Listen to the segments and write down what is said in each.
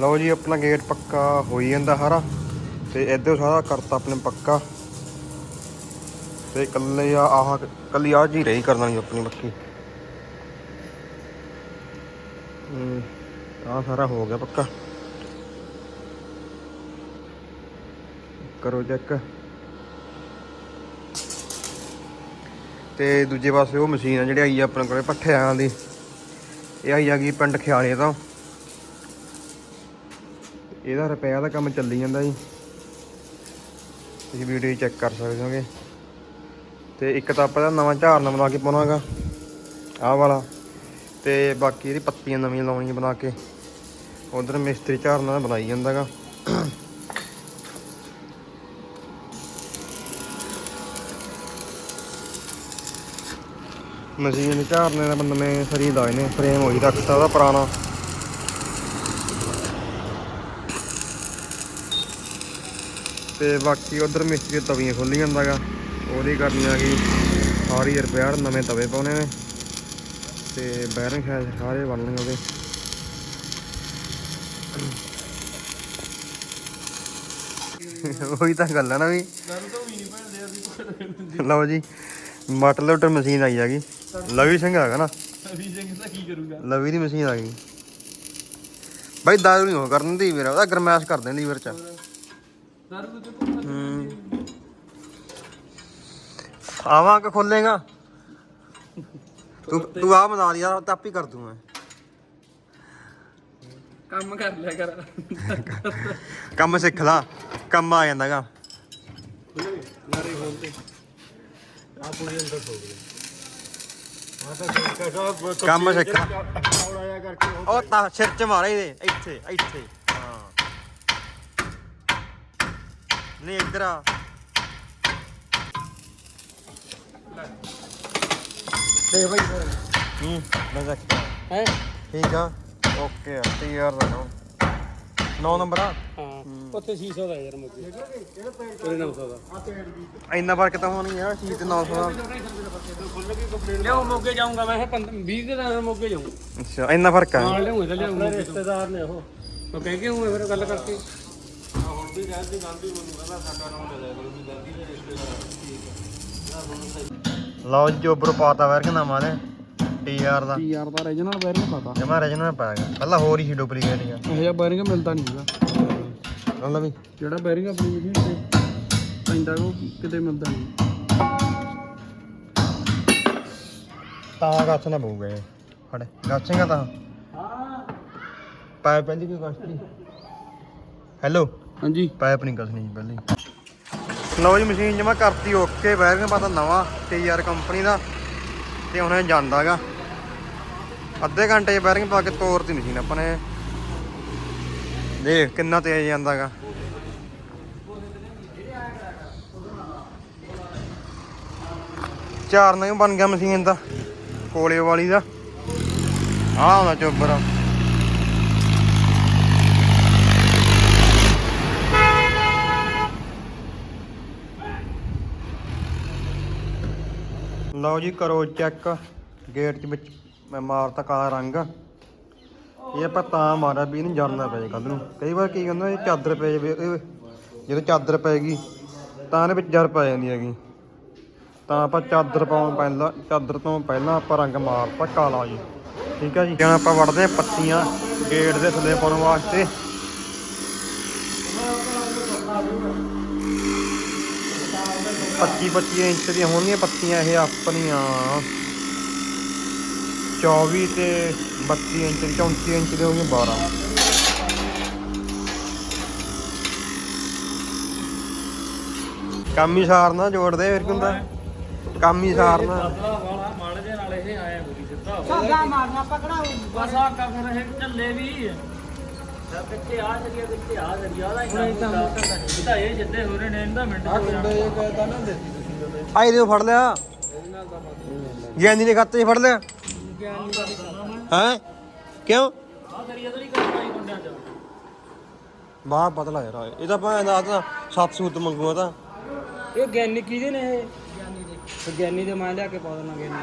ਲਓ ਜੀ, ਆਪਣਾ ਗੇਟ ਪੱਕਾ ਹੋਈ ਜਾਂਦਾ ਸਾਰਾ। ਤੇ ਇੱਧਰ ਸਾਰਾ ਕਰਤਾ ਆਪਣੇ ਪੱਕਾ। ਤੇ ਇਕੱਲੇ ਆ, ਆਹ ਕੱਲੀ ਆ ਜੀ ਰਹੀ ਕਰਨ ਵਾਲੀ ਆਪਣੀ ਪੱਕੀ। ਆ ਸਾਰਾ ਹੋ ਗਿਆ ਪੱਕਾ। ਕਰੋ ਚੈੱਕ। ਤੇ ਦੂਜੇ ਪਾਸੇ ਉਹ ਮਸ਼ੀਨ ਆ ਜਿਹੜੀ ਆਈ ਆ ਆਪਣੇ ਕੋਲੇ, ਪੱਠਿਆਂ ਦੀ। ਇਹ ਆਈ ਆ ਗਈ ਪਿੰਡ ਖਿਆਲੇ ਤੋਂ। ਇਹਦਾ ਰਿਪੇਅਰ ਦਾ ਕੰਮ ਚੱਲੀ ਜਾਂਦਾ ਜੀ। ਤੁਸੀਂ ਵੀਡੀਓ ਚੈੱਕ ਕਰ ਸਕਦੇ ਹੋਗੇ। ਤੇ ਇੱਕ ਤਾਂ ਆਪਾਂ ਇਹਦਾ ਨਵਾਂ ਝਾਰਨਾ ਬਣਾ ਕੇ ਪਾਉਣਾਗਾ, ਆਹ ਵਾਲਾ। ਤੇ ਬਾਕੀ ਇਹਦੀ ਪੱਤੀਆਂ ਨਵੀਆਂ ਲਾਉਣੀਆਂ ਬਣਾ ਕੇ। ਉਧਰ ਮਿਸਤਰੀ ਝਾਰਨਾ ਬਣਾਈ ਜਾਂਦਾਗਾ। ਮਸ਼ੀਨ ਝਾਰਨੇ ਦਾ ਬੰਦ ਮੈਂ ਸਰੀ ਲਾਏ ਨੇ ਫਰੇਮ ਹੋਈ ਰੱਖਤਾ ਉਹਦਾ ਪੁਰਾਣਾ। ਤੇ ਬਾਕੀ ਉਧਰ ਮਿਸਤਰੀ ਤਵੀਆਂ ਖੋਲੀ ਜਾਂਦਾਗਾ। ਉਹਦੀ ਕਰਨੀ ਆ ਗਈ ਸਾਰੀ ਰਿਪੇਅਰ ਨਵੇਂ ਤਵੇ ਪਾਉਣੇ ਨੇ। ਤੇ ਬੈਰਿੰਗ ਸ਼ਾਇਦ ਸਾਰੇ ਬਣਨਗੇ ਉਹਦੇ ਉਹੀ ਤਾਂ ਗੱਲ ਆ ਨਾ ਵੀ। ਲਓ ਜੀ ਮਟ ਲੋਟਰ ਮਸ਼ੀਨ ਆਈ ਹੈਗੀ। ਲਵੀ ਸਿੰਘ ਹੈਗਾ ਨਾ। ਅਭੀ ਸਿੰਘ ਦਾ ਕੀ ਕਰੂਗਾ? ਲਵੀ ਦੀ ਮਸ਼ੀਨ ਆ ਗਈ। ਬਾਈ ਦਾਰੂ ਨਹੀਂ ਹੋ ਕਰਨ ਦੀ ਮੇਰਾ ਉਹਦਾ ਗਰਮੈਸ਼ ਕਰ ਦੇਣ ਲੀਵਰ ਤੇ ਆਵਾਂ ਕਿ ਖੋਲੇਗਾ। ਤੂੰ ਤੂੰ ਆ ਬਣਾ ਲਿਆ ਤਾਂ ਆਪੀ ਕਰ ਦੂੰ ਮੈਂ। ਕੰਮ ਕਰ ਲਿਆ ਕਰ। ਕੰਮ ਸਿੱਖ ਲਾ। ਕੰਮ ਆ ਜਾਂਦਾਗਾ ਨਾਰੇ ਖੋਲ ਤੇ ਆ ਪੁਣੇ ਅੰਦਰ ਸੋ ਗਏ। ਆ ਤਾਂ ਕੰਮ ਸਿੱਖ ਉਹ ਤਾਂ ਸਿਰ ਚ ਮਾਰੇ ਇਹਦੇ। ਇੱਥੇ ਇੱਥੇ ਹਾਂ ਨਹੀਂ ਇੱਧਰ ਆ। ਦੇ ਭਾਈ ਹੂੰ ਮੈਂ ਦੇਖ ਹੈ? ਠੀਕ ਆ? ਓਕੇ ਆ ਤੀਆਰ ਦਾ ਨੋ। 9 ਨੰਬਰ ਆ? ਹਾਂ ਉੱਥੇ 600 ਦਾ ਯਾਰ ਮੁੱਕੀ ਉਹਦੇ 900 ਦਾ। ਇੰਨਾ ਫ਼ਰਕ ਤਾਂ ਹੋਣੀ ਆ ਸ਼ੀਟ 900 ਦਾ। ਲਿਆਓ ਮੋਗੇ ਜਾਊਂਗਾ ਮੈਂ 20 ਦੇ ਨਾਲ ਮੋਗੇ ਜਾਊਂ। ਅੱਛਾ ਇੰਨਾ ਫ਼ਰਕ ਆ। ਨਾਲ ਲਿਆਉਂਗਾ ਤਾਂ ਲਿਆਉਂਗਾ। ਰਿਸ਼ਤੇਦਾਰ ਨੇ ਉਹ। ਉਹ ਕਹਿ ਕੇ ਹੂੰ ਫਿਰ ਗੱਲ ਕਰਕੇ। ਵੀ ਕਹਿੰਦੀ ਗਾਂਧੀ ਮੈਨੂੰ ਕਹਿੰਦਾ ਸਾਡਾ ਨਾਮ ਲੈ ਜਾਇਆ ਕਰੋ ਵੀ ਗਾਂਧੀ ਦੇ ਰਿਸ਼ਤੇਦਾਰ ਲਓ ਜੀ ਜੋਬਰ ਪਾਤਾ ਵਰਗ ਨਵਾਂ ਨੇ? ਟੀਆਰ ਦਾ। ਯਾਰ ਦਾ ਰੀਜਨਲ ਬੈਰਿੰਗ ਪਤਾ। ਜਮਾ ਰਜਨਾ ਪਾਇਆ ਗਿਆ। ਪਹਿਲਾਂ ਹੋਰ ਹੀ ਸੀ ਡੁਪਲੀਕੇਟ ਹੀ ਆ ਇਹ ਜਿਹਾ ਬੈਰਿੰਗ ਮਿਲਦਾ ਨਹੀਂ ਹੈਗਾ ਲਓ ਵੀ। ਜਿਹੜਾ ਬੈਰਿੰਗ ਆਪਣੀ ਮਸ਼ੀਨ ਤੇ ਪੈਂਦਾ ਉਹ ਕਿਤੇ ਮਿਲਦਾ ਨਹੀਂ। ਤਾਂ ਗੱਛ ਨਾ ਪਊਗਾ ਇਹ। ਫੜ। ਗੱਛੇਗਾ ਤਾਂ। ਹਾਂ। ਪਾਇਪ ਪੈਂਦੀ ਕੋਈ ਗੱਛ ਨਹੀਂ ਹੈਲੋ ਹਾਂਜੀ। ਪਾਇਪ ਨਹੀਂ ਕੱਸਣੀ ਜੀ ਪਹਿਲੇ। ਲਓ ਜੀ, ਮਸ਼ੀਨ ਜਮਾ ਕਰਤੀ, ਓਕੇ ਵਾਇਰਿੰਗ ਪਤਾ ਨਵਾਂ ਟੀਆਰ ਕੰਪਨੀ ਦਾ, ਤੇ ਹੁਣ ਇਹ ਜਾਂਦਾਗਾ ਅੱਧੇ ਘੰਟੇ 'ਚ ਵਾਇਰਿੰਗ ਪਾ ਕੇ ਤੋਰਤੀ ਮਸ਼ੀਨ ਆਪਾਂ ਨੇ। ਦੇਖ ਕਿੰਨਾ ਤੇਜ਼ ਜਾਂਦਾਗਾ ਚਾਰ ਨਵੇਂ ਬਣ ਗਿਆ ਮਸ਼ੀਨ ਦਾ? ਕੋਲੇ ਵਾਲੀ ਦਾ। ਆਹ ਆਉਂਦਾ ਚੋਬਰ। ਲਓ ਜੀ, ਕਰੋ ਚੈੱਕ। ਗੇਟ 'ਚ ਵਿੱਚ ਮੈਂ ਮਾਰਤਾ ਕਾਲਾ ਰੰਗ। ਇਹ ਆਪਾਂ ਤਾਂ ਮਾਰਿਆ ਵੀ ਇਹਨੂੰ ਜਰਨਾ ਪੈ ਜੇ ਕੱਲ ਨੂੰ। ਕਈ ਵਾਰ ਕੀ ਕਹਿੰਦਾ ਇਹ ਚਾਦਰ ਪੈ ਜਾਵੇ ਜਦੋਂ ਚਾਦਰ ਪੈਗੀ, ਤਾਂ ਇਹਦੇ ਵਿੱਚ ਜਰ ਪੈ ਜਾਂਦੀ ਹੈਗੀ। ਤਾਂ ਆਪਾਂ ਚਾਦਰ ਪਾਉਣ ਪਹਿਲਾਂ, ਚਾਦਰ ਤੋਂ ਪਹਿਲਾਂ ਆਪਾਂ ਰੰਗ ਮਾਰਤਾ ਕਾਲਾ ਜੀ। ਠੀਕ ਹੈ ਜੀ? ਹੁਣ ਆਪਾਂ ਵੜਦੇ ਹਾਂ ਪੱਤੀਆਂ ਗੇਟ ਦੇ ਥੱਲੇ ਪਾਉਣ ਵਾਸਤੇ। ਪੱਚੀ 25 ਇੰਚ ਦੀਆਂ ਹੋਣਗੀਆਂ ਪੱਤੀਆਂ ਇਹ ਆਪਣੀਆਂ। 24 ਤੇ 32 ਇੰਚ 34 ਇੰਚ ਦੇ ਹੋਣਗੇ 12 ਕੰਮ ਹੀ ਸਾਰਨਾ ਜੋੜਦੇ ਫਿਰ ਕੀ ਹੁੰਦਾ? ਕੰਮ ਹੀ ਸਾਰਨਾ ਮਾੜੇ ਦੇ ਨਾਲ ਇਹ ਆਇਆ ਗੁਰੀ ਸਿੱਧਾ ਸੌਦਾ ਮਾਰਨਾ ਪਕੜਾ ਬਸ ਆ ਕਾ ਫਿਰ ਇਹ ਝੱਲੇ ਵੀ। ਕਿੱਥੇ ਆ ਜਰੀਆ ਕਿੱਥੇ ਆ ਜਰੀਆ ਦਾ ਇੰਨਾ ਤਾਂ ਇਹ ਜਿੱਦੇ ਹੋ ਰਹੇ ਨੇ ਇਹਦਾ ਮਿੰਟ ਆ ਗੁੰਡੇ ਇਹ ਕਹਿੰਦਾ ਨਾ ਦੇਤੀ ਤੁਸੀਂ ਆਈ ਦੇ ਫੜ ਲਿਆ। ਗਿਆਨੀ ਦੇ ਖਾਤੇ 'ਚ ਫੜ ਲਿਆ। ਹੈ? ਕਿਉਂ? ਆ ਜਰੀਆ ਤਾਂ ਨਹੀਂ ਕਰਦਾ ਇਹ ਗੁੰਡਿਆਂ ਚ। ਬਾਹਰ ਪਤਲਾ ਯਾਰ ਇਹ। ਤਾਂ ਭਾਵੇਂ ਦਾ ਤਾਂ 700 ਮੰਗੂਆ ਤਾਂ। ਇਹ ਗਿਆਨੀ ਕਿਹਦੇ ਨੇ ਇਹ? ਗਿਆਨੀ ਦੇ। ਤੇ ਗਿਆਨੀ ਦੇ ਮੈਂ ਲਿਆ ਕੇ ਪਾ ਦੇਣਾ ਗਿਆਨੀ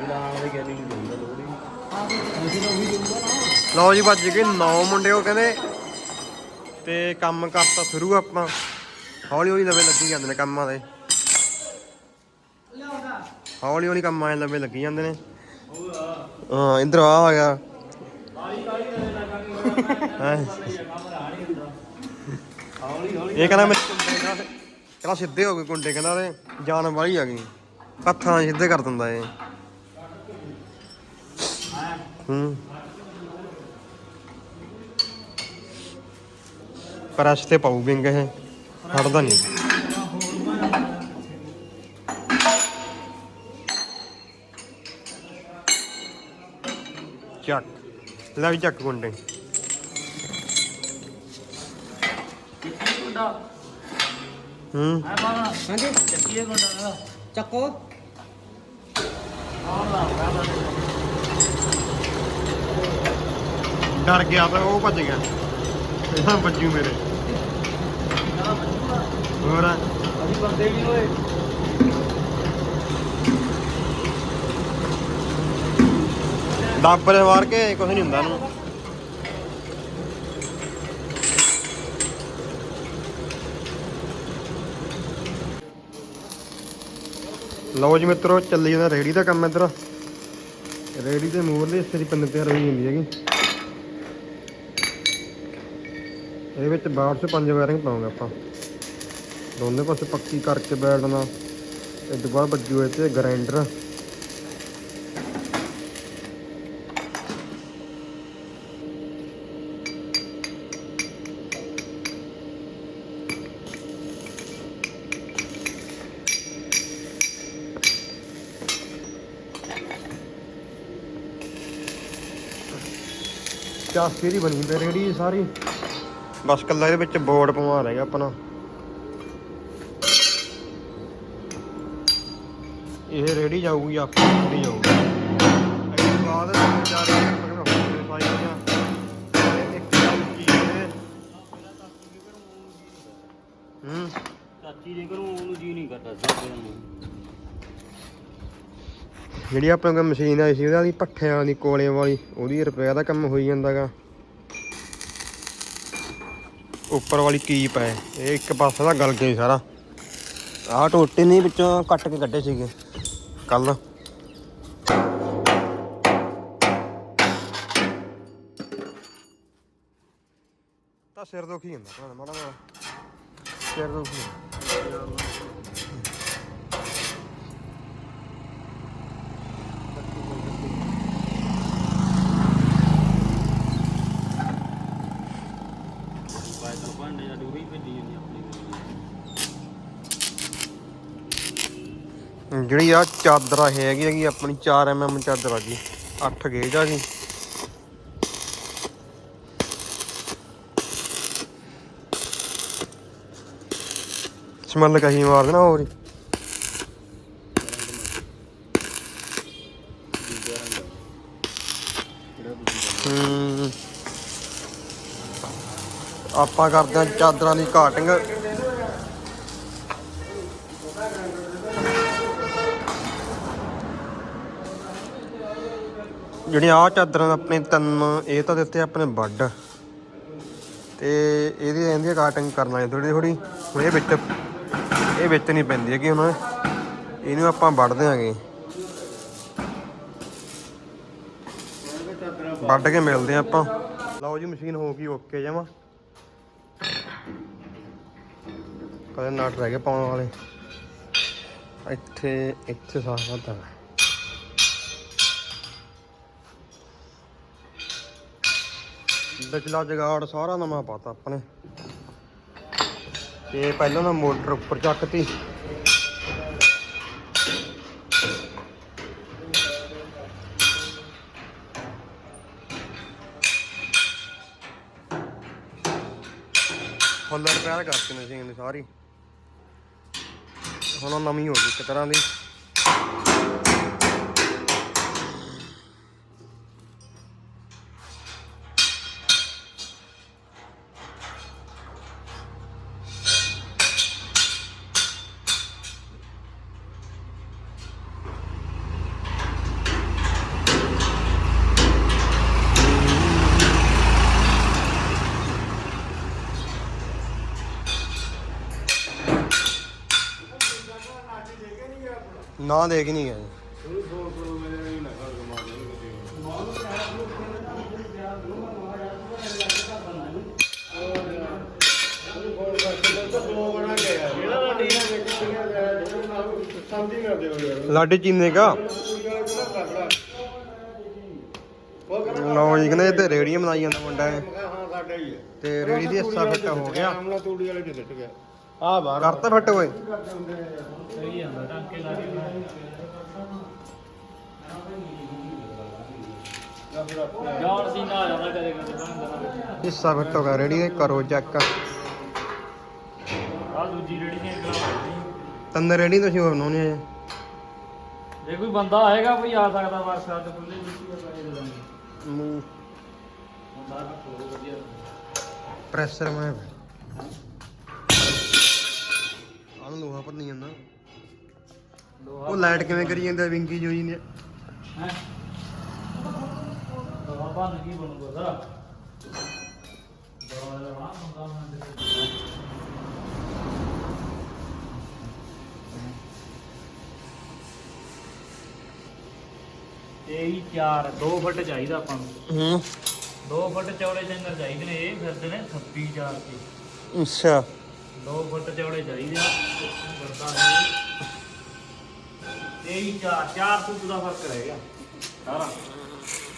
ਦੇ ਲਾਣ ਵਾਲੇ ਗਿਆਨੀ ਨੂੰ ਦਊਗਾ ਲੋੜ ਆ ਉਹੀ ਦਊਗਾ ਨਾ। ਲਓ ਜੀ, ਵੱਜ ਗਏ 9 ਮੁੰਡੇ, ਉਹ ਕਹਿੰਦੇ ਤੇ ਕੰਮ ਕਰਤਾ ਸ਼ੁਰੂ ਆਪਾਂ। ਹੌਲੀ ਹੌਲੀ ਲਵੇ ਲੱਗੀ ਜਾਂਦੇ ਨੇ ਕੰਮਾਂ ਦੇ। ਹੌਲੀ ਹੌਲੀ ਕੰਮ ਆਏ ਲਵੇ ਲੱਗੀ ਜਾਂਦੇ ਨੇ। ਹਾਂ ਇੰਦਰ ਆ ਆ ਗਿਆ। ਇਹ ਕਹਿੰਦਾ ਮੈਂ ਕਹਿੰਦਾ ਸਿੱਧੇ ਹੋ ਗਏ ਕੁੰਡੇ ਕਹਿੰਦਾ ਤੇ ਜਾਨ ਵਾਲੀ ਆ ਗਈ। ਹੱਥਾਂ ਸਿੱਧੇ ਕਰ ਦਿੰਦਾ ਇਹ। ਹੂੰ। ਪ੍ਰੈਸ ਤੇ ਪਾਉ ਵਿੰਗ ਇਹ। ਹਟਦਾ ਨਹੀਂ। ਚੱਕ। ਲੈ ਵੀ ਚੱਕ ਗੁੰਡਾ। ਹੂੰ। ਹਾਂਜੀ। ਚੱਕੀਏ ਗੁੰਡਾ ਦਾ ਚੱਕੋ। ਆਹ ਲਾ ਬਾਬਾ ਡਰ ਗਿਆ ਤਾਂ ਉਹ ਭੱਜ ਗਿਆ। ਇਹਦਾ ਵੱਜੂ ਮੇਰੇ। ਹੋਰ ਅਸੀਂ ਬੰਦੇ ਵੀ ਹੋਏ ਦਾਬਰੇ ਮਾਰ ਕੇ ਕੁਝ ਨਹੀਂ ਹੁੰਦਾ ਇਹਨੂੰ। ਲਓ ਜੀ ਮਿੱਤਰੋ ਚੱਲੀ ਜਾਂਦਾ ਰੇੜੀ ਦਾ ਕੰਮ ਇੱਧਰ। ਰੇੜੀ ਦੇ ਮੂਹਰਲੇ ਹਿੱਸੇ ਦੀ ਪੰਨ ਤਿਆਰ ਜਾਂਦੀ ਹੈਗੀ। ਇਹਦੇ ਵਿੱਚ ਬਾਹਰ ਤੋਂ ਪੰਜ ਵਾਇਰਿੰਗ ਪਾਉਂਗੇ ਆਪਾਂ। ਦੋਨੇ ਪਾਸੇ ਪੱਕੀ ਕਰਕੇ ਬੈਠਣਾ। ਇਹ ਤੋਂ ਬਾਅਦ ਬੱਜੂ ਇਹ ਤੇ ਗ੍ਰਾਈਂਡਰ ਚਾਸੀ ਦੀ ਬਣੀ ਤੇ ਰੇੜੀ ਸਾਰੀ? ਬਸ ਕੱਲਾ ਇਹਦੇ ਵਿੱਚ ਬੋਰਡ ਪਵਾ ਰਹਿ ਗਿਆ ਆਪਣਾ। ਇਹ ਰੇੜੀ ਜਾਊਗੀ ਆਪਣੀ ਰੇੜੀ ਜਾਊਗੀ। ਇਸ ਤੋਂ ਬਾਅਦ ਚਾਰ ਸਾਈਆਂ ਇੱਕ ਗੱਲ ਕੀ ਹੈ ਹੂੰ। ਚਾਚੀ ਦੇ ਘਰੋਂ ਉਹਨੂੰ ਜੀ ਨਹੀਂ ਕਰਦਾ ਸਾਡੇ ਨੂੰ। ਜਿਹੜੀ ਆਪਣੇ ਕੋਲ ਮਸ਼ੀਨ ਆਈ ਸੀ ਉਹਦੇ ਵਾਲੀ ਪੱਠਿਆਂ ਵਾਲੀ ਕੋਲੇ ਵਾਲੀ ਉਹਦੀ ਰਿਪੇਅਰ ਦਾ ਕੰਮ ਹੋਈ ਜਾਂਦਾਗਾ। ਉੱਪਰ ਵਾਲੀ ਕੀਪ ਹੈ ਇਹ ਇੱਕ ਪਾਸੇ ਦਾ ਗਲ ਗਿਆ ਸਾਰਾ। ਆਹ ਟੋਟੇ ਨਹੀਂ ਵਿੱਚੋਂ ਕੱਟ ਕੇ ਕੱਢੇ ਸੀਗੇ। ਕੱਲ। ਤਾਂ ਸਿਰ ਦੁਖੀ ਹੁੰਦਾ ਮਾੜਾ ਮਾੜਾ ਸਿਰ ਦੁਖੀ ਹੁੰਦਾ ਬਾਈਕ ਭਾਂਡੇ ਜਾਂ ਡੂਰੀ ਭੇਜੀ ਜਾਂਦੀ ਆਪਣੀ ਜਿਹੜੀ ਆ ਚਾਦਰ ਆ ਹੈਗੀ ਹੈਗੀ ਆਪਣੀ 4 mm ਚਾਦਰ ਆ ਜੀ। 8 ਗੇਜ ਆ ਜੀ। ਸਮੈਲ ਕਹੀ ਮਾਰ ਦੇਣਾ ਹੋਰ ਆਪਾਂ ਕਰਦੇ ਆ ਚਾਦਰਾਂ ਦੀ ਕਾਟਿੰਗ ਜਿਹੜੀਆਂ ਆ ਚਾਦਰਾਂ ਆਪਣੇ ਤਿੰਨ, ਇਹ ਤਾਂ ਦਿੱਤੇ ਆਪਣੇ ਵੱਡ। ਤੇ ਇਹਦੀ ਰਹਿੰਦੀ ਕਾਟਿੰਗ ਕਰਨਾ ਹੈ ਥੋੜੀ ਥੋੜੀ ਹੁਣ ਇਹ ਵਿੱਚ ਇਹ ਵਿੱਚ ਨਹੀਂ ਪੈਂਦੀ ਹੈਗੀ ਹੁਣ। ਇਹਨੂੰ ਆਪਾਂ ਵੱਢ ਦਿਆਂਗੇ। ਵੱਢ ਕੇ ਮਿਲਦੇ ਆ ਆਪਾਂ। ਲਓ ਜੀ, ਮਸ਼ੀਨ ਹੋ ਗਈ ਓਕੇ ਜਮਾ। ਕਦੇ ਨਾਟ ਰਹਿ ਗਏ ਪਾਉਣ ਵਾਲੇ। ਇੱਥੇ ਇੱਥੇ ਸਾਫ਼ ਕਰਦਾ ਵਿਚਲਾ ਜਗਾੜ, ਸਾਰਾ ਨਵਾਂ ਪਾਤਾ ਆਪਣੇ। ਤੇ ਪਹਿਲਾਂ ਨਾ ਮੋਟਰ ਉੱਪਰ ਚੱਕਤੀ। ਫੁੱਲ ਰਿਪੇਅਰ ਕਰਤੀ ਮਸ਼ੀਨ ਦੀ ਸਾਰੀ। ਹੁਣ ਨਵੀਂ ਹੋ ਗਈ ਇੱਕ ਤਰ੍ਹਾਂ ਦੀ। ਨਾ ਦੇਖ ਨਹੀਂ ਗਿਆ। ਲਾਡੀ ਚੀਨੇ ਕਾ? ਲਓ ਜੀ, ਕਹਿੰਦੇ ਤੇ ਰੇੜੀ ਬਣਾਈ ਜਾਂਦਾ ਮੁੰਡਾ ਇਹ। ਤੇ ਰੇੜੀ ਦੀ ਹਿੱਸਾ ਫਿੱਟ ਹੋ ਗਿਆ। ਆ ਬਾਹਰ ਕਰਤਾ ਫਿੱਟ ਓਏ ਸਹੀ ਜਾਂਦਾ ਟਾਂਕੇ ਲਾ ਕੇ ਜਾਨ ਸੀਨਾ ਆ ਜਾਂਦਾ ਕਦੇ ਕਦੇ ਹਿੱਸਾ ਫਿੱਟ ਗਿਆ ਰੇੜੀ ਦੇ ਕਰੋ ਚੈੱਕ ਆ ਦੂਜੀ ਰੇੜੀ ਨੇ ਤੰਨ ਰੇੜੀ ਤੁਸੀਂ ਹੋਰ ਬਣਾਉਣੀ ਹੈ ਜੇ ਕੋਈ ਬੰਦਾ ਆਏਗਾ ਕੋਈ ਆ ਸਕਦਾ ਬਸ ਸਾਡੇ ਖੁੱਲੇ ਮਿੱਟੀ ਦਾ ਪਾਣੀ ਦੇ ਦਾਂਗੇ। ਮੂੰਹ ਹੁੰਦਾ ਹੋਰ ਵਧੀਆ। ਪ੍ਰੈਸ਼ਰ ਮੈਂ ਆਹ ਲੋਹਾ ਪਰ ਨਹੀਂ ਜਾਂਦਾ। ਉਹ ਲਾਈਟ ਕਿਵੇਂ ਕਰੀ ਜਾਂਦਾ ਵਿੰਗੀ ਜੋਈ ਨੇ। ਹੈ? ਲੋਹਾ ਬਣ ਕੀ ਬਣੂਗਾ ਦਾ ਦਵਾ ਦਾ ਬਣਾ ਹੁੰਦਾ ਮੈਂ ਇਹ ਹੀ 4 2 ਫੁੱਟ ਚਾਹੀਦਾ ਆਪਾਂ ਨੂੰ। ਹੂੰ। 2 ਫੁੱਟ ਚੌੜੇ ਚੰਗਰ ਚਾਹੀਦੇ ਨੇ ਇਹ ਫਿਰਦੇ ਨੇ 26 ਚਾਰ ਤੇ ਅੱਛਾ। 2 ਫੁੱਟ ਚੌੜੇ ਚਾਹੀਦੇ ਆ। ਵਰਤਾ ਹੈ ਇਹ ਹੀ 4 4 ਫੁੱਟ ਦਾ ਫ਼ਰਕ ਰਹਿ ਗਿਆ। ਸਾਰਾ।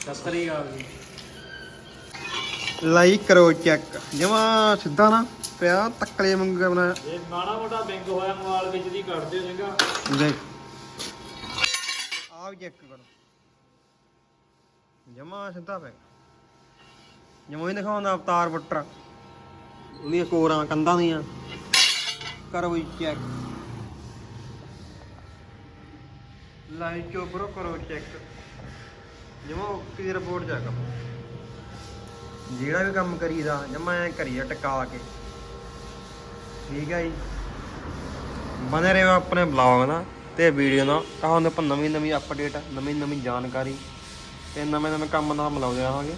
ਸਸਰੀ ਆ ਗਈ ਲਾਈਕ ਕਰੋ ਚੈੱਕ। ਜਮਾ ਸਿੱਧਾ ਨਾ ਪਿਆ ਤੱਕਲੇ ਵਾਂਗੂ ਕਰਨਾ ਜੇ ਮਾੜਾ ਮੋਟਾ ਬਿੰਗ ਹੋਇਆ ਮੋਬਾਈਲ ਵਿੱਚ ਦੀ ਕੱਢ ਦਿਓ ਦੇਖ। ਆ ਵੀ ਚੈੱਕ ਕਰੋ। ਜਮਾ ਸਿੱਧਾ ਪਿਆ। ਜਮਾ ਹੀ ਦਿਖਾਉਂਦਾ ਅਵਤਾਰ ਬੁੱਟਰ ਉਹਦੀਆਂ ਕੋਰਾਂ ਕੰਧਾਂ ਦੀਆਂ। ਕਰੋ ਵੀ ਚੈੱਕ ਲਾਈਕ ਚੋ ਬਰੋ ਕਰੋ ਚੈੱਕ ਜਮਾ ਕਿਹਦੀ ਰਿਪੋਰਟ ਜਾ ਕੰਮ ਜਿਹੜਾ ਵੀ ਕੰਮ ਕਰੀਦਾ ਜਮਾ ਐ ਕਰੀਏ ਟਿਕਾ ਕੇ ਠੀਕ ਹੈ ਜੀ ਬਨੇ ਰਹੋ ਆਪਣੇ ਬਲੌਗ ਨਾਲ ਤੇ ਵੀਡੀਓ ਨਾਲ ਤੁਹਾਨੂੰ ਆਪਾਂ ਨਵੀਂ ਨਵੀਂ ਅਪਡੇਟ ਨਵੀਂ ਨਵੀਂ ਜਾਣਕਾਰੀ ਤੇ ਨਵੇਂ ਨਵੇਂ ਕੰਮ ਨਾਲ ਮਿਲਾਉਂਦੇ ਰਹਾਂਗੇ